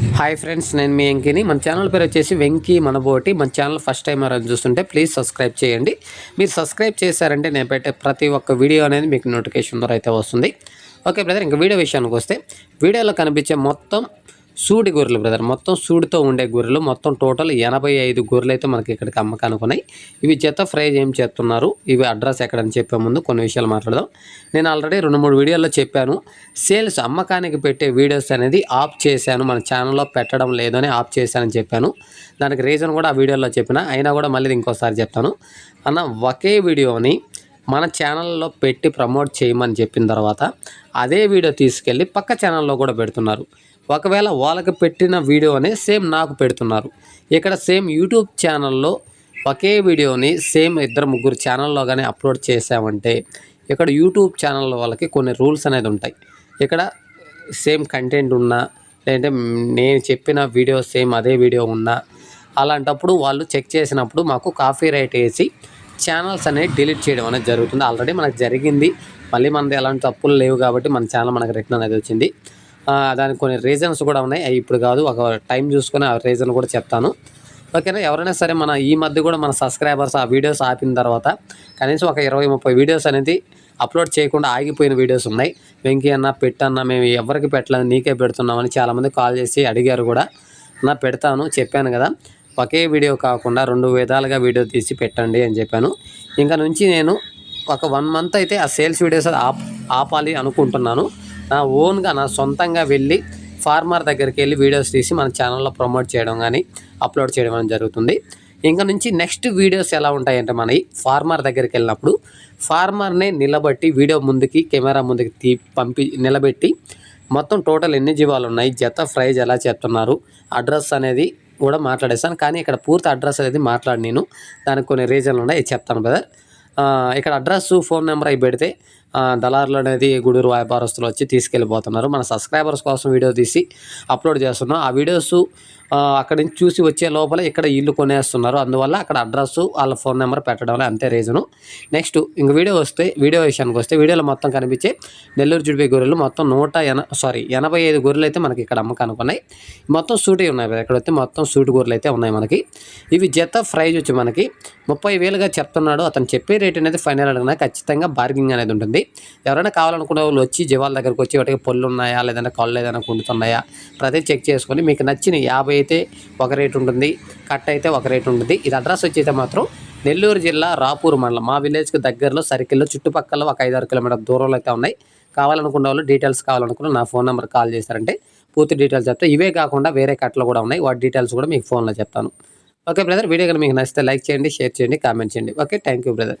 Hi friends నేను మీ వెంకీని. మన channel పేరు వచ్చేసి వెంకీ మనబోటి. మన ఛానల్ ఫస్ట్ టైం ఎవరైనా చూస్తుంటే ప్లీజ్ సబ్స్క్రైబ్ చేయండి. మీరు సబ్స్క్రైబ్ చేశారంటే నేను పెట్టే ప్రతి ఒక్క వీడియో అనేది మీకు నోటిఫికేషన్ ద్వారా అయితే వస్తుంది. ఓకే బ్రదర్ ఇంకా వీడియో విషయానికి వస్తే వీడియోలో కనిపించే మొత్తం సూడి గొర్రెలు బ్రదర్. మొత్తం సూడితో ఉండే గొర్రెలు మొత్తం టోటల్ ఎనభై ఐదు గొర్రెలు అయితే మనకి ఇక్కడికి అమ్మకానికి ఉన్నాయి ఇవి చేత ఫ్రైజ్ ఏం చేస్తున్నారు? ఇవి అడ్రస్ ఎక్కడని చెప్పే ముందు కొన్ని విషయాలు మాట్లాడదాం. నేను ఆల్రెడీ రెండు మూడు వీడియోల్లో చెప్పాను. సేల్స్ అమ్మకానికి పెట్టే వీడియోస్ అనేది ఆఫ్ చేశాను. మన ఛానల్లో పెట్టడం లేదని ఆఫ్ చేశానని చెప్పాను. దానికి రీజన్ కూడా ఆ వీడియోలో చెప్పిన అయినా కూడా మళ్ళీ ఇంకోసారి చెప్తాను. అన్న ఒకే వీడియోని మన ఛానల్లో పెట్టి ప్రమోట్ చేయమని చెప్పిన తర్వాత అదే వీడియో తీసుకెళ్ళి పక్క ఛానల్లో కూడా పెడుతున్నారు. ఒకవేళ వాళ్ళకి పెట్టిన వీడియోనే సేమ్ నాకు పెడుతున్నారు. ఇక్కడ సేమ్ యూట్యూబ్ ఛానల్లో ఒకే వీడియోని సేమ్ ఇద్దరు ముగ్గురు ఛానల్లో కానీ అప్లోడ్ చేసామంటే ఇక్కడ యూట్యూబ్ ఛానల్ వాళ్ళకి కొన్ని రూల్స్ అనేది ఉంటాయి. ఇక్కడ సేమ్ కంటెంట్ ఉన్నా లేదంటే నేను చెప్పిన వీడియో సేమ్ అదే వీడియో ఉన్నా అలాంటప్పుడు వాళ్ళు చెక్ చేసినప్పుడు మాకు కాఫీ రైట్ వేసి ఛానల్స్ అనేవి డిలీట్ చేయడం అనేది జరుగుతుంది. ఆల్రెడీ మనకు జరిగింది. మళ్ళీ మనది ఎలాంటి తప్పులు లేవు కాబట్టి మన ఛానల్ మనకు రిటర్న్ అనేది వచ్చింది. దానికి కొన్ని రీజన్స్ కూడా ఉన్నాయి. అవి ఇప్పుడు కాదు ఒక టైం చూసుకొని ఆ రీజన్ కూడా చెప్తాను. ఓకేనా ఎవరైనా సరే మన ఈ మధ్య కూడా మన సబ్స్క్రైబర్స్ ఆ వీడియోస్ ఆపిన తర్వాత కనీసం ఒక ఇరవై ముప్పై వీడియోస్ అనేది అప్లోడ్ చేయకుండా ఆగిపోయిన వీడియోస్ ఉన్నాయి. వెంకీ అన్న పెట్టన్నా మేము ఎవరికి పెట్టలేదు నీకే పెడుతున్నామని చాలామంది కాల్ చేసి అడిగారు కూడా. నా పెడతాను చెప్పాను కదా. ఒకే వీడియో కాకుండా రెండు విధాలుగా వీడియో తీసి పెట్టండి అని చెప్పాను. ఇంకా నుంచి నేను ఒక వన్ మంత్ అయితే ఆ సేల్స్ వీడియోస్ ఆపాలి అనుకుంటున్నాను. నా ఓన్గా నా సొంతంగా వెళ్ళి ఫార్మర్ దగ్గరికి వెళ్ళి వీడియోస్ తీసి మన ఛానల్లో ప్రమోట్ చేయడం కానీ అప్లోడ్ చేయడం అనేది జరుగుతుంది. ఇంకా నుంచి నెక్స్ట్ వీడియోస్ ఎలా ఉంటాయంటే మన ఫార్మర్ దగ్గరికి వెళ్ళినప్పుడు ఫార్మర్నే నిలబట్టి వీడియో ముందుకి కెమెరా ముందుకి తీ పంపి నిలబెట్టి మొత్తం టోటల్ ఎన్ని జీవాలు ఉన్నాయి జత ప్రైజ్ ఎలా చెప్తున్నారు అడ్రస్ అనేది కూడా మాట్లాడేస్తాను కానీ ఇక్కడ పూర్తి అడ్రస్ అనేది మాట్లాడి నేను దానికి కొన్ని రీజన్లు ఉన్నాయి చెప్తాను బ్రదర్. ఇక్కడ అడ్రస్ ఫోన్ నెంబర్ అవి పెడితే దళారులు అనేది గూడూరు వ్యాపారస్తులు వచ్చి తీసుకెళ్ళిపోతున్నారు. మన సబ్స్క్రైబర్స్ కోసం వీడియో తీసి అప్లోడ్ చేస్తున్నాం. ఆ వీడియోస్ అక్కడి నుంచి చూసి వచ్చే లోపల ఇక్కడ ఇల్లు కొనేస్తున్నారు. అందువల్ల అక్కడ అడ్రస్ వాళ్ళ ఫోన్ నెంబర్ పెట్టడం అంతే రీజను. నెక్స్ట్ ఇంక వీడియో వస్తే వీడియో విషయానికి వస్తే వీడియోలో మొత్తం కనిపించే నెల్లూరు జుడిపే గొర్రెలు మొత్తం నూట ఎన సారీ ఎనభై ఐదు గొర్రెలు అయితే మనకి ఇక్కడ అమ్మకానికి ఉన్నాయి. మొత్తం సూటి ఉన్నాయి. ఇక్కడ వస్తే మొత్తం సూటి గొర్రెలు అయితే ఉన్నాయి మనకి. ఇవి జత ప్రైజ్ వచ్చి మనకి ముప్పై వేలుగా చెప్తున్నాడు. అతను చెప్పే రేట్ అనేది ఫైనల్ అడిగినా? ఖచ్చితంగా బార్గింగ్ అనేది ఉంటుంది. ఎవరైనా కావాలనుకునే వాళ్ళు వచ్చి జీవాల దగ్గరకు వచ్చి వాటికి పళ్ళు ఉన్నాయా? లేదంటే కళ్ళు ఏదైనా కుండుతున్నాయా ప్రతి చెక్ చేసుకొని మీకు నచ్చిన యాభై అయితే ఒక రేట్ ఉంటుంది. కట్ అయితే ఒక రేట్ ఉంటుంది. ఇది అడ్రస్ వచ్చి మాత్రం నెల్లూరు జిల్లా రాపూర్ మండలం. మా విలేజ్కి దగ్గరలో సర్కిల్లో చుట్టుపక్కల ఒక ఐదారు కిలోమీటర్ దూరంలో అయితే ఉన్నాయి. కావాలనుకున్న వాళ్ళు డీటెయిల్స్ కావాలనుకున్న నా ఫోన్ నెంబర్ కాల్ చేశారంటే పూర్తి డీటెయిల్స్ చెప్తే ఇవే కాకుండా వేరే కట్టలు కూడా ఉన్నాయి. వాటి డీటెయిల్స్ కూడా మీకు ఫోన్లో చెప్తాను. ఓకే బ్రదర్ వీడియో కనుక మీకు నచ్చితే లైక్ చేయండి షేర్ చేయండి కామెంట్ చేయండి. Okay thank you brother